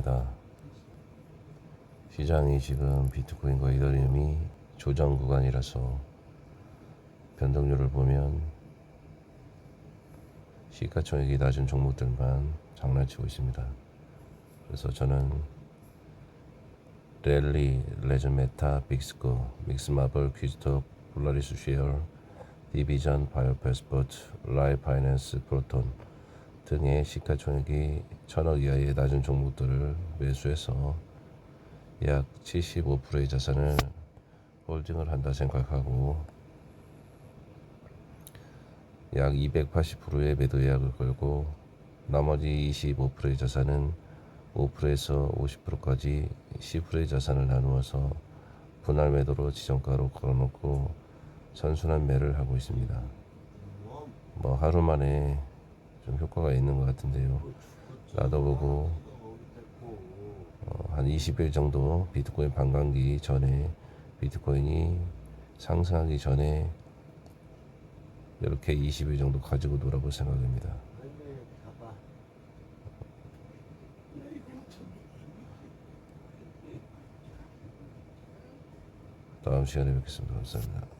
반갑습니다. 시장이 지금 비트코인과 이더리움이 조정 구간이라서 변동률을 보면 시가총액이 낮은 종목들만 장난치고 있습니다. 그래서 저는 랠리, 레전 메타, 빅스코, 믹스마블, 퀴즈톡, 폴라리스 쉐어, 디비전, 바이오패스포트, 라이 파이낸스, 프로톤 등의 시가총액이 천억 이하의 낮은 종목들을 매수해서 약 75%의 자산을 홀딩을 한다 생각하고 약 280%의 매도 예약을 걸고 나머지 25%의 자산은 5%에서 50%까지 10%의 자산을 나누어서 분할 매도로 지정가로 걸어놓고 선순환 매를 하고 있습니다. 뭐 하루 만에 좀 효과가 있는 것 같은데요. 놔둬보고 어, 한 20일 정도 비트코인 반감기 전에 비트코인이 상승하기 전에 이렇게 20일 정도 가지고 놀아볼 생각입니다. 다음 시간에 뵙겠습니다. 감사합니다.